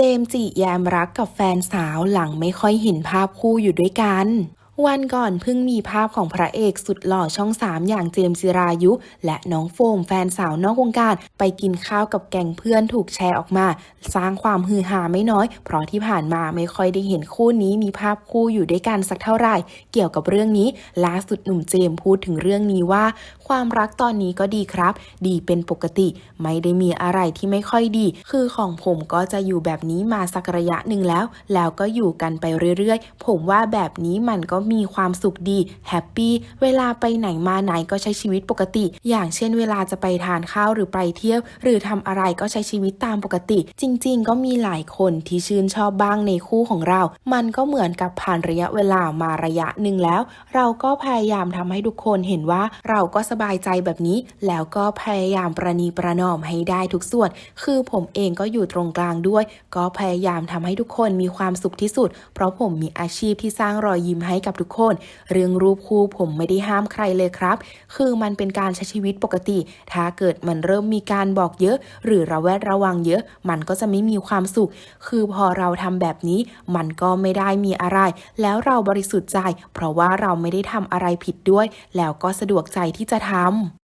เจมส์จีแยมรักกับแฟนสาวหลังไม่ค่อยเห็นภาพคู่อยู่ด้วยกัน วันก่อนเพิ่งมีภาพของพระเอกสุดหล่อช่องสามอย่างเจมส์จิรายุ และน้องโฟมแฟนสาวนอกวงการ ไปกินข้าวกับแก๊งเพื่อนถูกแชร์ออกมา สร้างความฮือฮาไม่น้อย เพราะที่ผ่านมาไม่ค่อยได้เห็นคู่นี้มีภาพคู่อยู่ด้วยกันสักเท่าไหร่ เกี่ยวกับเรื่องนี้ล่าสุดหนุ่มเจมส์พูดถึงเรื่องนี้ว่า ความรักตอนนี้ก็ดีครับ ดีเป็นปกติ ไม่ได้มีอะไรที่ไม่ค่อยดี คือของผมก็จะอยู่แบบนี้มาสักระยะหนึ่งแล้ว แล้วก็อยู่กันไปเรื่อยๆ ผมว่าแบบนี้มันก็มีความสุขดีแฮปปี้เวลาไปไหนมาไหนก็ใช้ชีวิตปกติ อย่างเช่นเวลาจะไปทานข้าวหรือไปเที่ยว หรือทำอะไรก็ใช้ชีวิตตามปกติ จริง ๆ ก็มีหลายคนที่ชื่นชอบบ้างในคู่ของเรา มันก็เหมือนกับผ่านระยะเวลามาระยะหนึ่งแล้ว เราก็พยายามทำให้ทุกคนเห็นว่าเราก็สบายใจแบบนี้ แล้วก็พยายามประนีประนอมให้ได้ทุกส่วน คือผมเองก็อยู่ตรงกลางด้วย ก็พยายามทำให้ทุกคนมีความสุขที่สุด เพราะผมมีอาชีพที่สร้างรอยยิ้มให้กับทุกคน เรื่องรูปคู่ผมไม่ได้ห้ามใครเลยครับ คือมันเป็นการใช้ชีวิตปกติ ถ้าเกิดมันเริ่มมีการบอกเยอะ หรือระแวดระวังเยอะ มันก็จะไม่มีความสุข คือพอเราทำแบบนี้ มันก็ไม่ได้มีอะไร แล้วเราบริสุทธิ์ใจ เพราะว่าเราไม่ได้ทำอะไรผิดด้วย แล้วก็สะดวกใจที่จะทำ